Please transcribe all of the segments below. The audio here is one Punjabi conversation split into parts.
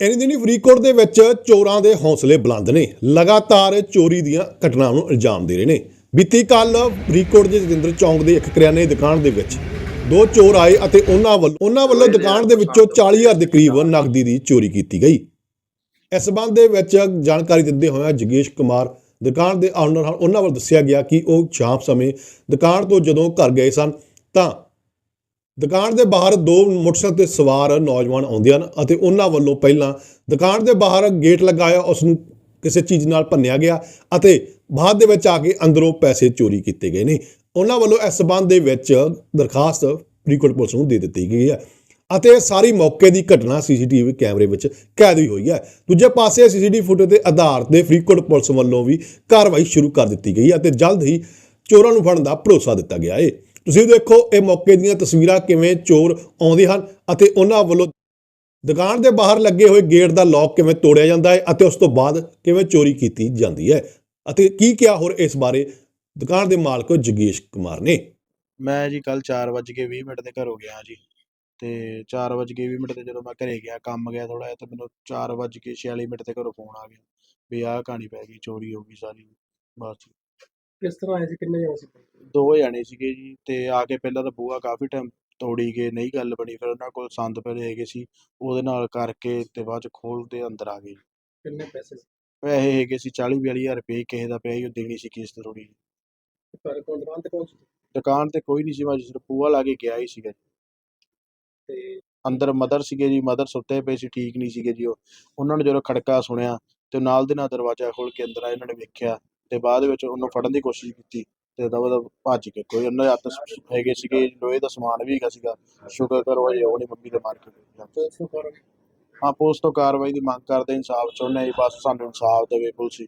ਇਨੀ ਦਿਨੀ ਫਰੀਦਕੋਟ ਦੇ ਵਿੱਚ ਚੋਰਾਂ ਦੇ ਹੌਸਲੇ ਬੁਲੰਦ ਨੇ। ਲਗਾਤਾਰ ਚੋਰੀ ਦੀਆਂ ਘਟਨਾਵਾਂ ਨੂੰ ਇਲਜ਼ਾਮ ਦੇ ਰਹੇ ਨੇ। ਬੀਤੀ ਕੱਲ ਫਰੀਦਕੋਟ ਦੇ ਜਗਿੰਦਰ ਚੌਂਕ ਦੇ ਇੱਕ ਕਰਿਆਨੇ ਦੀ ਦੁਕਾਨ ਦੇ ਵਿੱਚ ਦੋ ਚੋਰ ਆਏ ਅਤੇ ਉਹਨਾਂ ਵੱਲੋਂ ਉਹਨਾਂ ਵੱਲੋਂ ਦੁਕਾਨ ਦੇ ਵਿੱਚੋਂ 40000 ਦੇ ਕਰੀਬ ਨਕਦੀ ਦੀ ਚੋਰੀ ਕੀਤੀ ਗਈ। ਇਸ ਸੰਬੰਧ ਦੇ ਵਿੱਚ ਜਾਣਕਾਰੀ ਦਿੰਦੇ ਹੋਇਆ ਜਗੇਸ਼ ਕੁਮਾਰ ਦੁਕਾਨ ਦੇ ਆਨਰ ਹਨ ਉਹਨਾਂ ਵੱਲ ਦੱਸਿਆ ਗਿਆ ਕਿ ਉਹ ਸ਼ਾਮ ਸਮੇਂ ਦੁਕਾਨ ਤੋਂ ਜਦੋਂ ਘਰ ਗਏ ਸਨ ਤਾਂ ਦੁਕਾਨ ਦੇ ਬਾਹਰ ਦੋ ਮੋਟਰਸਾਈਕਲ ਤੇ ਸਵਾਰ ਨੌਜਵਾਨ ਆਉਂਦੇ ਹਨ ਅਤੇ ਉਹਨਾਂ ਵੱਲੋਂ ਪਹਿਲਾਂ ਦੁਕਾਨ ਦੇ ਬਾਹਰ ਗੇਟ ਲਗਾਇਆ, ਉਸ ਨੂੰ ਕਿਸੇ ਚੀਜ਼ ਨਾਲ ਭੰਨਿਆ ਗਿਆ ਅਤੇ ਬਾਅਦ ਦੇ ਵਿੱਚ ਆ ਕੇ ਅੰਦਰੋਂ ਪੈਸੇ ਚੋਰੀ ਕੀਤੇ ਗਏ ਨੇ। ਉਹਨਾਂ ਵੱਲੋਂ ਇਸ ਸਬੰਧ ਦੇ ਵਿੱਚ ਦਰਖਾਸਤ ਫਰੀਦਕੋਟ ਪੁਲਿਸ ਨੂੰ ਦੇ ਦਿੱਤੀ ਗਈ ਹੈ ਅਤੇ ਸਾਰੀ ਮੌਕੇ ਦੀ ਘਟਨਾ ਸੀਸੀਟੀਵੀ ਕੈਮਰੇ ਵਿੱਚ ਕੈਦ ਵੀ ਹੋਈ ਹੈ। ਦੂਜੇ ਪਾਸੇ ਸੀਸੀਟੀਵੀ ਫੁਟੇਜ ਦੇ ਆਧਾਰ ਤੇ ਫਰੀਦਕੋਟ ਪੁਲਿਸ ਵੱਲੋਂ ਵੀ ਕਾਰਵਾਈ ਸ਼ੁਰੂ ਕਰ ਦਿੱਤੀ ਗਈ ਹੈ ਅਤੇ ਜਲਦ ਹੀ ਚੋਰਾਂ ਨੂੰ ਫੜਨ ਦਾ ਭਰੋਸਾ ਦਿੱਤਾ ਗਿਆ ਹੈ। ਤੁਸੀਂ ਦੇਖੋ ਇਹ ਮੌਕੇ ਦੀਆਂ ਤਸਵੀਰਾਂ ਕਿਵੇਂ ਚੋਰ ਆਉਂਦੇ ਹਨ ਅਤੇ ਉਹਨਾਂ ਵੱਲੋਂ ਦੁਕਾਨ ਦੇ ਬਾਹਰ ਲੱਗੇ ਹੋਏ ਗੇਟ ਦਾ ਲੌਕ ਕਿਵੇਂ ਤੋੜਿਆ ਜਾਂਦਾ ਹੈ ਅਤੇ ਉਸ ਤੋਂ ਬਾਅਦ ਕਿਵੇਂ ਚੋਰੀ ਕੀਤੀ ਜਾਂਦੀ ਹੈ ਅਤੇ ਕੀ ਕਿਹਾ ਹੋਰ ਇਸ ਬਾਰੇ ਦੁਕਾਨ ਦੇ ਮਾਲਕ ਜਗੀਸ਼ ਕੁਮਾਰ ਨੇ। ਮੈਂ ਜੀ ਕੱਲ 4:20 ਮਿੰਟ ਦੇ ਘਰੋਂ ਗਿਆ ਜੀ ਤੇ 4:20 ਮਿੰਟ ਤੇ ਜਦੋਂ ਮੈਂ ਘਰੇ ਗਿਆ ਕੰਮ ਗਿਆ ਥੋੜਾ ਜਿਹਾ ਤੇ ਮੈਨੂੰ 4:46 ਮਿੰਟ ਤੇ ਘਰੋਂ ਫੋਨ ਆ ਗਿਆ ਵੀ ਆਹ ਕਹਾਣੀ ਪੈ ਗਈ, ਚੋਰੀ ਹੋ ਗਈ ਸਾਰੀ, ਬਸ। ਕਿਸ ਤਰ੍ਹਾਂ ਆਏ ਸੀ? ਕਿੰਨੇ ਜਣੇ ਸੀ? ਦੋ ਜਾਣੇ ਸੀਗੇ ਜੀ ਤੇ ਆ ਕੇ ਪਹਿਲਾਂ ਤਾਂ ਬੂਹਾ ਕਾਫੀ ਟਾਈਮ ਤੋੜੀ ਗਏ ਨਹੀਂ ਗੱਲ ਬਣੀ ਫਿਰ ਉਹਨਾਂ ਕੋਲ ਸੰਦ ਪਏ ਹੈਗੇ ਸੀ ਉਹਦੇ ਨਾਲ ਕਰਕੇ ਤੇ ਬਾਅਦ ਚ ਖੋਲ ਤੇ ਅੰਦਰ ਆ ਗਏ ਕਿੰਨੇ ਪੈਸੇ ਸੀ? ਪੈਸੇ ਹੈਗੇ ਸੀ 40 42000 ਰੁਪਏ ਕਿਸੇ ਦਾ ਪਿਆ ਸੀ ਉਹ ਦੇਣੀ ਸੀ ਕਿਸ਼ਤ ਥੋੜੀ ਪਰ ਕੋਲ ਦੁਕਾਨ ਤੇ ਕੌਣ ਸੀ? ਦੁਕਾਨ ਤੇ ਕੋਈ ਨਹੀਂ ਸੀ ਮੈਂ ਸਿਰਫ ਬੂਹਾ ਲਾ ਕੇ ਗਿਆ ਹੀ ਸੀਗਾ ਤੇ ਅੰਦਰ ਮਦਰ ਸੀਗੇ ਜੀ ਮਦਰ ਸੁੱਤੇ ਪਏ ਸੀ ਠੀਕ ਨਹੀਂ ਸੀਗੇ ਜੀ ਉਹ। ਉਹਨਾਂ ਨੇ ਜਦੋਂ ਖੜਕਾ ਸੁਣਿਆ ਤੇ ਨਾਲ ਦੇ ਨਾਲ ਦਰਵਾਜ਼ਾ ਖੋਲ ਕੇ ਅੰਦਰ ਆਏ ਉਹਨਾਂ ਨੇ ਵੇਖਿਆ ਤੇ ਬਾਅਦ ਵਿੱਚ ਉਹਨੂੰ ਫੜਨ ਦੀ ਕੋਸ਼ਿਸ਼ ਕੀਤੀ ਤੇ ਦਵ ਭੱਜ ਕੇ ਕੋਈ ਉਹਨਾਂ ਦੇ ਹੱਥ ਸ- ਹੈਗੇ ਸੀਗੇ ਲੋਹੇ ਦਾ ਸਮਾਨ ਵੀ ਹੈਗਾ ਸੀਗਾ ਸ਼ੁਕਰ ਕਰੋ ਇਹ ਉਹ ਨੀ ਮੰਮੀ ਦੇ ਮਾਰ ਕੇ ਫੜ ਹਾਂ ਪੁਲਿਸ ਤੋਂ ਕਾਰਵਾਈ ਦੀ ਮੰਗ ਕਰਦੇ ਇਨਸਾਫ ਚਾਹੁੰਦੇ ਹਾਂ ਜੀ, ਬਸ ਸਾਨੂੰ ਇਨਸਾਫ ਦੇਵੇ ਪੁਲਿਸ ਹੀ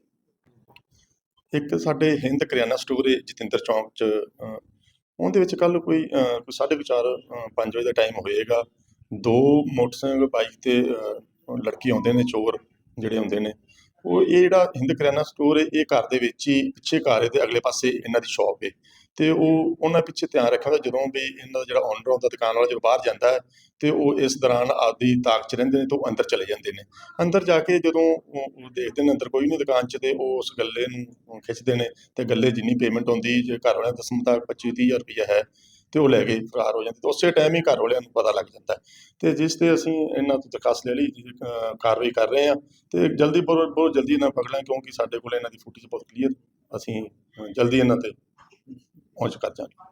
ਇੱਕ ਸਾਡੇ ਹਿੰਦ ਕਰਿਆਨਾ ਸਟੋਰ ਹੈ ਜਤਿੰਦਰ ਚੌਂਕ ਚ ਅਹ, ਉਹਦੇ ਵਿੱਚ ਕੱਲ ਕੋਈ ਅਹ, ਕੋਈ ਸਾਢੇ ਕੁ ਚਾਰ 5 ਵਜੇ ਦਾ ਟਾਈਮ ਹੋਏਗਾ। ਦੋ ਮੋਟਰਸਾਈਕਲ ਬਾਈਕ ਤੇ ਅਹ, ਲੜਕੇ ਆਉਂਦੇ ਨੇ ਚੋਰ ਜਿਹੜੇ ਆਉਂਦੇ ਨੇ। ਉਹ ਇਹ ਜਿਹੜਾ ਹਿੰਦ ਕਰਿਆਨਾ ਸਟੋਰ ਹੈ, ਇਹ ਘਰ ਦੇ ਵਿੱਚ ਹੀ ਪਿੱਛੇ ਘਰ ਹੈ ਤੇ ਅਗਲੇ ਪਾਸੇ ਇਹਨਾਂ ਦੀ ਸ਼ਾਪ ਹੈ। ਤੇ ਉਹ ਉਹਨਾਂ ਪਿੱਛੇ ਧਿਆਨ ਰੱਖਿਆ ਜਦੋਂ ਵੀ ਇਹਨਾਂ ਦਾ ਜਿਹੜਾ ਓਨਰ ਹੁੰਦਾ, ਦੁਕਾਨ ਵਾਲਾ ਜਦੋਂ ਬਾਹਰ ਜਾਂਦਾ ਹੈ, ਤੇ ਉਹ ਇਸ ਦੌਰਾਨ ਆਪਦੀ ਤਾਕ ਚ ਰਹਿੰਦੇ ਨੇ ਤੇ ਉਹ ਅੰਦਰ ਚਲੇ ਜਾਂਦੇ ਨੇ। ਅੰਦਰ ਜਾ ਕੇ ਜਦੋਂ ਉਹ ਦੇਖਦੇ ਨੇ ਅੰਦਰ ਕੋਈ ਨਹੀਂ ਦੁਕਾਨ 'ਚ ਤੇ ਉਹ ਉਸ ਗੱਲੇ ਨੂੰ ਖਿੱਚਦੇ ਨੇ ਤੇ ਗੱਲੇ ਜਿੰਨੀ ਪੇਮੈਂਟ ਹੁੰਦੀ ਜੇ ਘਰ ਵਾਲਿਆਂ ਦਾ ਦੱਸਣ ਮੁਤਾਬਕ 25 30000 ਰੁਪਇਆ ਹੈ। ਤੇ ਉਹ ਲੈ ਕੇ ਫਰਾਰ ਹੋ ਜਾਂਦੇ ਤੇ ਉਸੇ ਟਾਈਮ ਹੀ ਘਰ ਵਾਲਿਆਂ ਨੂੰ ਪਤਾ ਲੱਗ ਜਾਂਦਾ ਤੇ ਜਿਸ ਤੇ ਅਸੀਂ ਇਹਨਾਂ ਤੋਂ ਦਰਖਾਸਤ ਲੈ ਲਈ ਕਾਰਵਾਈ ਕਰ ਰਹੇ ਹਾਂ ਤੇ ਜਲਦੀ ਬਹੁਤ ਬਹੁਤ ਜਲਦੀ ਇਹਨਾਂ ਪਕੜ ਲਾਂਗੇ ਕਿਉਂਕਿ ਸਾਡੇ ਕੋਲ ਇਹਨਾਂ ਦੀ ਫੁਟੇਜ ਬਹੁਤ ਕਲੀਅਰ ਅਸੀਂ ਜਲਦੀ ਇਹਨਾਂ ਤੇ ਪਹੁੰਚ ਕਰ ਜਾਵਾਂਗੇ।